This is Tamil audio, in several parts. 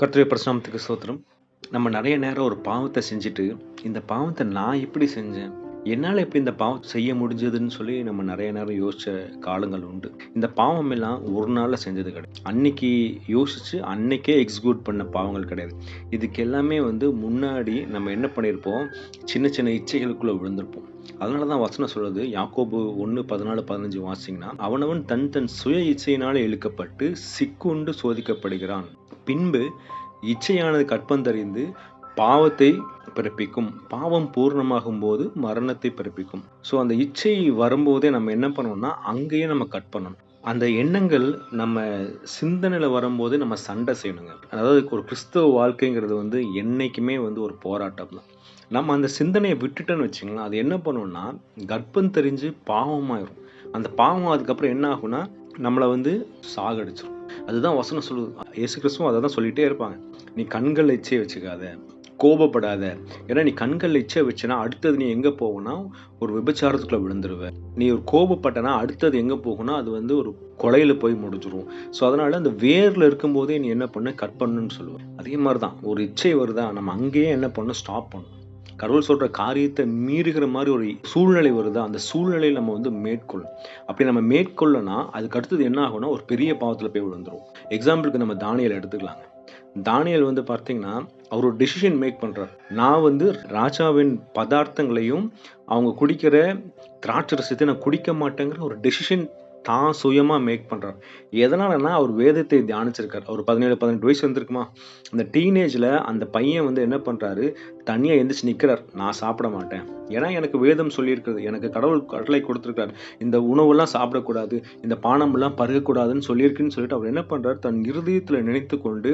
கர்த்தரிய பிரசனாமத்துக்கு சோத்திரம் நம்ம நிறைய நேரம் ஒரு பாவத்தை செஞ்சுட்டு, இந்த பாவத்தை நான் எப்படி செஞ்சேன்? என்னால் இப்போ இந்த பாவம் செய்ய முடிஞ்சதுன்னு சொல்லி நம்ம நிறைய நேரம் யோசித்த காலங்கள் உண்டு. இந்த பாவம் எல்லாம் ஒரு நாளில் செஞ்சது கிடையாது. அன்னைக்கு யோசித்து அன்னைக்கே எக்ஸிக்யூட் பண்ண பாவங்கள் கிடையாது. இதுக்கு எல்லாமே வந்து முன்னாடி நம்ம என்ன பண்ணியிருப்போம், சின்ன சின்ன இச்சைகளுக்குள்ளே விழுந்திருப்போம். அதனால தான் வசனம் சொல்கிறது யாக்கோபு 1, 14, 15 வாசிங்கன்னா, அவனவன் தன் தன் சுய இச்சையினாலே இழுக்கப்பட்டு, சிக்குண்டு சோதிக்கப்படுகிறான். பின்பு இச்சையானது கற்பந்தறிந்து பாவத்தை பிறப்பிக்கும். பாவம் பூரணமாகும்போது மரணத்தை பிறப்பிக்கும். ஸோ அந்த இச்சை வரும்போதே நம்ம என்ன பண்ணணும்னா, அங்கேயே நம்ம கட் பண்ணணும். அந்த எண்ணங்கள் நம்ம சிந்தனையில வரும்போது நம்ம சண்டை செய்யணுங்க. அதாவது ஒரு கிறிஸ்தவ வாழ்க்கைங்கிறது வந்து என்னைக்குமே வந்து ஒரு போராட்டம் தான். நம்ம அந்த சிந்தனையை விட்டுட்டோன்னு வச்சுக்கங்களேன், அது என்ன பண்ணணும்னா கர்ப்பம் தெரிஞ்சு பாவமாயிரும். அந்த பாவம் அதுக்கப்புறம் என்ன ஆகும்னா, நம்மளை வந்து சாகடிச்சிடும் அதுதான் வசனம் சொல்லுது. இயேசு கிறிஸ்துவும் அதை தான் சொல்லிட்டே இருப்பாங்க. "நீ கண்கள் எச்சே வச்சுக்காத. கோபப்படாத. ஏன்னா நீ கண்கள் இச்சை வச்சனா, அடுத்தது நீ எங்கே போகும்னா, ஒரு விபச்சாரத்துக்குள்ள விழுந்துருவ. நீ ஒரு கோபப்பட்டனா, அடுத்தது எங்கே போகும்னா, அது வந்து ஒரு கொலையில் போய் முடிஞ்சிடும் ஸோ அதனால அந்த வேரில் இருக்கும்போதே நீ என்ன பண்ண கட் பண்ணுன்னு சொல்லுவேன்." அதே மாதிரி தான். ஒரு இச்சை வருதா, நம்ம அங்கேயே என்ன பண்ணணும், ஸ்டாப் பண்ணணும். கடவுள் சொல்கிற காரியத்தை மீறுகிற மாதிரி ஒரு சூழ்நிலை வருதா, அந்த சூழ்நிலையை நம்ம வந்து மேற்கொள்ளும் அப்படி நம்ம மேற்கொள்ளனா, அதுக்கு அடுத்தது என்ன ஆகும்னா, ஒரு பெரிய பாவத்தில் போய் விழுந்துடும் எக்ஸாம்பிளுக்கு நம்ம தானியில் எடுத்துக்கலாங்க. தானியல் வந்து பார்த்தீங்கன்னா, அவர் ஒரு டெசிஷன் மேக் பண்ணுறார் நான் வந்து ராஜாவின் பதார்த்தங்களையும், அவங்க குடிக்கிற திராட்சை நான் குடிக்க மாட்டேங்கிற ஒரு டெசிஷன் தான் சுயமாக மேக் பண்ணுறார் எதனாலன்னா, அவர் வேதத்தை தியானிச்சிருக்கார் அவர் 17, 18 வயசு வந்திருக்குமா, அந்த டீனேஜில் அந்த பையன் வந்து என்ன பண்ணுறாரு தனியாக எந்திரிச்சு நிற்கிறார் நான் சாப்பிட மாட்டேன். ஏன்னா எனக்கு வேதம் சொல்லியிருக்கிறது. எனக்கு கடவுள் கடலை குடுத்திருக்காரு. இந்த உணவெல்லாம் சாப்பிடக்கூடாது. இந்த பானமெல்லாம் பருகக்கூடாதுன்னு சொல்லியிருக்குன்னு சொல்லிட்டு அவர் என்ன பண்ணுறார் தன் இருதயத்துல நினைத்துக்கொண்டு,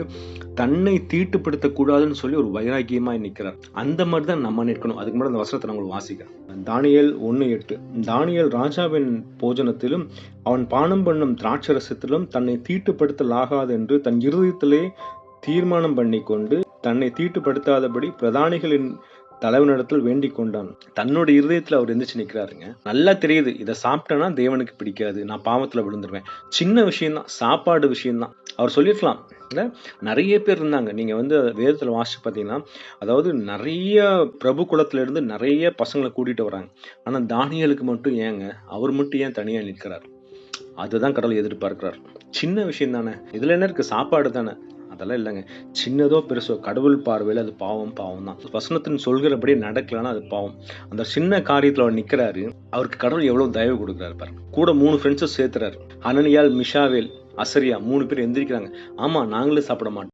தன்னை தீட்டுப்படுத்தக்கூடாதுன்னு சொல்லி ஒரு வைராக்கியமாக நிற்கிறார் அந்த மாதிரி தான் நம்ம நிற்கணும். அதுக்கு முன்னாடி அந்த வசனத்தை நான் உங்களுக்கு வாசிக்கிறேன். தானியேல் 1:8 தானியேல் ராஜாவின் போஜனத்திலும், அவன் பானம் பண்ணும் திராட்சரசத்திலும் தன்னை தீட்டுப்படுத்தலாகாதென்று தன் இருதயத்திலே தீர்மானம் பண்ணிக்கொண்டு, தன்னை தீட்டுப்படுத்தாதபடி பிரதானிகளின் தலைவனிடத்தில் வேண்டிக் கொண்டான். தன்னோட இருதயத்தில் அவர் எந்திரிச்சு நிற்கிறாருங்க நல்லா தெரியுது. இதை சாப்பிட்டேன்னா தேவனுக்கு பிடிக்காது. நான் பாவத்தில் விழுந்துருவேன். சின்ன விஷயம் தான். சாப்பாடு விஷயம்தான் அவர் சொல்லியிருக்கலாம். இல்லை நிறைய பேர் இருந்தாங்க. நீங்கள் வந்து வேதத்தில் வாசிச்சு பார்த்தீங்கன்னா, அதாவது நிறைய பிரபு குலத்துல இருந்து பசங்களை கூட்டிகிட்டு வராங்க. ஆனால் தானியலுக்கு மட்டும் ஏங்க, அவர் மட்டும் ஏன் தனியாக நிற்கிறார்? அதுதான் கடவுள் எதிர்பார்க்கிறார். சின்ன விஷயம் தானே. இதுல என்ன இருக்கு? சாப்பாடு தானே. அதெல்லாம் இல்லைங்க சின்னதோ, பெருசோ கடவுள் பார்வையில் அது பாவம், பாவம் தான். வசனத்தின் சொல்கிறபடி நடக்கலன்னா அது பாவம். அந்த சின்ன காரியத்தில் அவர் நிற்கிறாரு அவருக்கு கடவுள் எவ்வளோ தயவு கொடுக்குறாரு பாருங்க. கூட மூணு ஃப்ரெண்ட்ஸும் சேர்த்துறாரு. அனனியால் மிஷாவேல், அசரியா மூணு பேர் எந்திரிக்கிறாங்க. ஆமாம் நாங்களும் சாப்பிட மாட்டோம்.